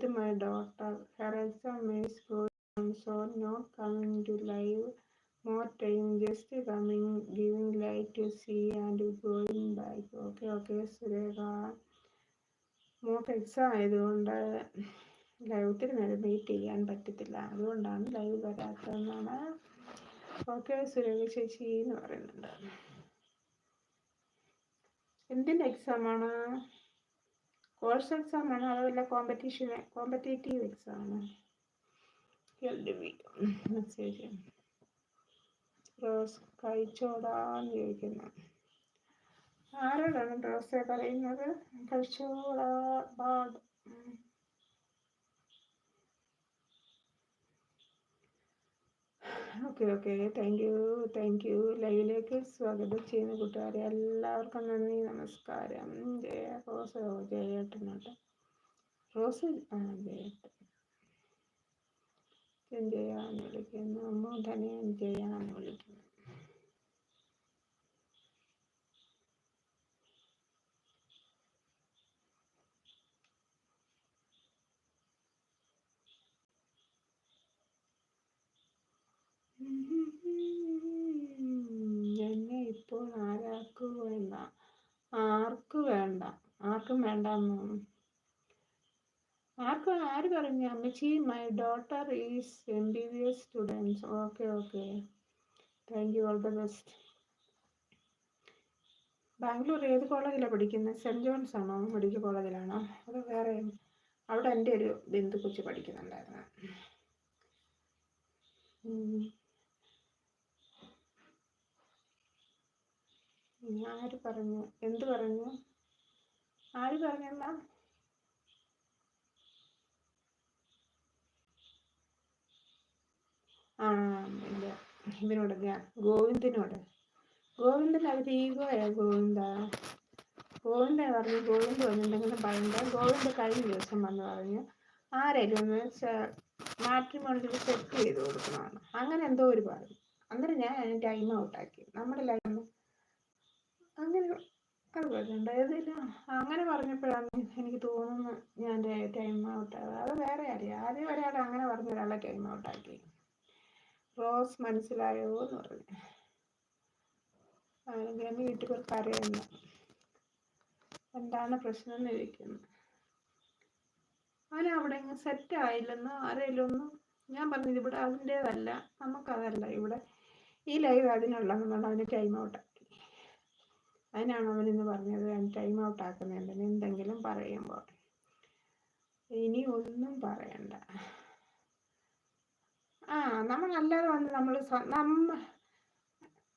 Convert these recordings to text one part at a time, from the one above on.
with my daughter. Her exam is going so not coming to live more time, just coming, giving light to see and going back. Okay, okay, Surekha mock exam ആയതുകൊണ്ട് ഒത്തിരി നേരം wait ചെയ്യാൻ പറ്റത്തില്ല അതുകൊണ്ടാണ് live വരാത്തതെന്നാണ് okay Surekha ചേച്ചി എന്ന് പറയുന്നുണ്ട് എന്തിന്റെ എക്സാമാണ് കോഴ്സ് എക്സാം ആണോ അതോ വല്ല കോമ്പറ്റീഷൻ കോമ്പറ്റേറ്റീവ് എക്സാം ആണോ റോസ് കഴിച്ചോടാന്ന് ചോദിക്കുന്നു. ആരോടാണ് റോസെ പറയുന്നത്? കഴിച്ചോടാ bad okay okay thank you thank you ലൈവിലേക്ക് സ്വാഗതം ചെയ്യുന്ന കൂട്ടുകാരെ. എല്ലാവർക്കും നന്ദി നമസ്കാരം. ജയ റോസ് ജയേട്ടനോട്ട് റോസ് ആ ജയേട്ടൻ. ജയ എന്ന് വിളിക്കുന്നു. അമ്മ ധനയൻ ജയ എന്ന് വിളിക്കുന്നു. എന്നെ ഇപ്പോൾ ആരാക്കും വേണ്ട? ആർക്ക് വേണ്ട ആർക്കും വേണ്ട ആർക്ക് ആര് പറഞ്ഞു അമ്മച്ചി my daughter is M B B S students okay okay thank you all the best Bangalore ഏത് കോളേജിലാണ് പഠിക്കുന്നത് സെന്റ് ജോൺസ് ആണോ? മെഡിക്കൽ കോളേജിലാണോ? അതോ വേറെ അവിടെ എന്റെ ഒരു ബന്ധു കൊച്ചു പഠിക്കുന്നുണ്ടായിരുന്നു ആര് പറഞ്ഞു? എന്ത് പറഞ്ഞു? ആര് പറഞ്ഞല്ല ആ ഇല്ല. ഇവനോട് ഗോവിന്ദനോട്. ഗോവിന്ദൻ അവർ ഈഗോയാ ഗോവിന്ദ. ഗോവിന്ദ പറഞ്ഞു ഗോവിന്ദ് വന്നിട്ടുണ്ടെങ്കിലും പറയണ്ട ഗോവിന്ദ് കഴിഞ്ഞ ദിവസം വന്ന് പറഞ്ഞു ആരെങ്കിലും ഒന്ന് മാട്രിമോണിൽ സെറ്റ് ചെയ്ത് കൊടുക്കണമെന്ന് അങ്ങനെ എന്തോ ഒരു പറഞ്ഞു. അന്നേരം ഞാൻ അതിന് ടൈം ഔട്ടാക്കി നമ്മുടെ ലൈഫ് അങ്ങനെ പറഞ്ഞിട്ടുണ്ട് ഏതില്ല അങ്ങനെ പറഞ്ഞപ്പോഴാണ് എനിക്ക് തോന്നുന്നു ഞാൻ ടൈം ഔട്ട് അത് വേറെ അറിയാം ആദ്യം ഒരാൾ അങ്ങനെ പറഞ്ഞ ഒരാളെ ടൈം ഔട്ടാക്കി റോസ് മനസ്സിലായോ എന്ന് പറഞ്ഞു. എന്റെ വീട്ടിൽ അറിയുന്നു എന്താണ് പ്രശ്നം എന്ന് ചോദിക്കുന്നു. അവൻ അവിടെ സെറ്റ് ആയില്ലെന്ന് ആരെങ്കിലും ഒന്നും ഞാൻ പറഞ്ഞത് ഇവിടെ അതിന്റേതല്ല. നമുക്കതല്ല ഇവിടെ ഈ ലൈവ് അതിനുള്ളതെന്നുള്ള അവന് ടൈം ഔട്ട് അതിനാണ് അവൻ ഇന്ന് പറഞ്ഞത് ഞാൻ ടൈം ഔട്ട് ആക്കുന്നുണ്ടെന്ന് എന്തെങ്കിലും പറയുമ്പോൾ ഇനി ഒന്നും പറയണ്ട. ആ നമ്മൾ അല്ലാതെ വന്ന് നമ്മൾ നമ്മ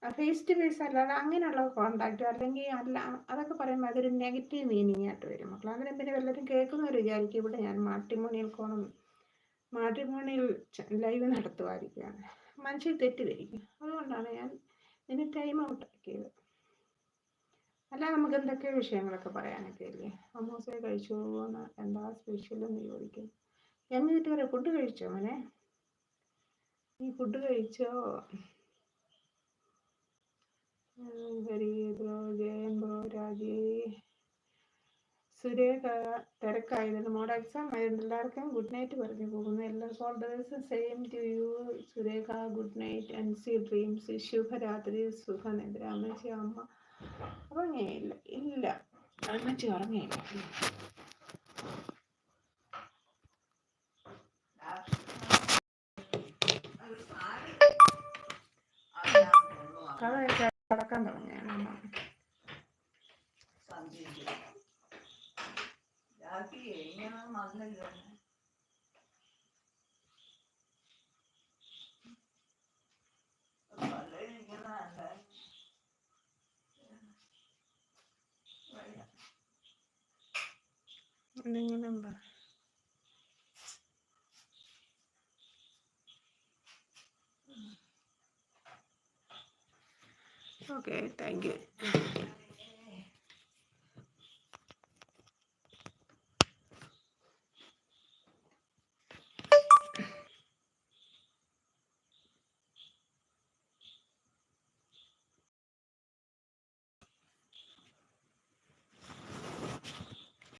ഫേസ് ടു ഫേസ് അല്ലാതെ അങ്ങനെയുള്ള കോണ്ടാക്റ്റ് അല്ലെങ്കിൽ അല്ല അതൊക്കെ പറയുമ്പോൾ അതൊരു നെഗറ്റീവ് മീനിങ് ആയിട്ട് വരും. മക്കൾ അങ്ങനെ പിന്നെ വല്ലതും കേൾക്കുന്നവർ വിചാരിക്കും. ഇവിടെ ഞാൻ മാട്രിമോണിയൽ കോണം മാട്രിമോണിയൽ ലൈവ് നടത്തുമായിരിക്കുകയാണ് മനുഷ്യർ തെറ്റിദ്ധരിക്കും. അതുകൊണ്ടാണ് ഞാൻ ഇതിന് ടൈം ഔട്ട് ആക്കിയത്. അല്ല നമുക്ക് എന്തൊക്കെയോ വിഷയങ്ങളൊക്കെ പറയാനൊക്കെ ഇല്ലേ? അമ്മൂസയെ കഴിച്ചു എന്ന് എന്താ സ്പെഷ്യൽ എന്ന് ചോദിക്കും. എന്നിട്ട് വരെ ഫുഡ് കഴിച്ചോ മോനെ? ഈ ഫുഡ് കഴിച്ചോ? ഹരി ബ്രോ ജയൻ ബ്രോ രാജി. സുരേഖ തിരക്കായിരുന്നു മോഡ് എക്സാം ആയതുകൊണ്ട് എല്ലാവർക്കും ഗുഡ് നൈറ്റ് പറഞ്ഞു പോകുന്നു. എല്ലാ ഓൾ ദിവസം same to you Surekha good night and sweet dreams ശുഭരാത്രി സുഖനിദ്ര. അമ്മച്ചി അമ്മ ഉറങ്ങിയില്ല. ഇല്ല. അമ്മച്ചി ഉറങ്ങിയില്ല. കഥയൊക്കെ കിടക്കാൻ തുടങ്ങിയാണ് അമ്മ എന്തെങ്കിലും നമ്പർ ഓക്കെ താങ്ക് യു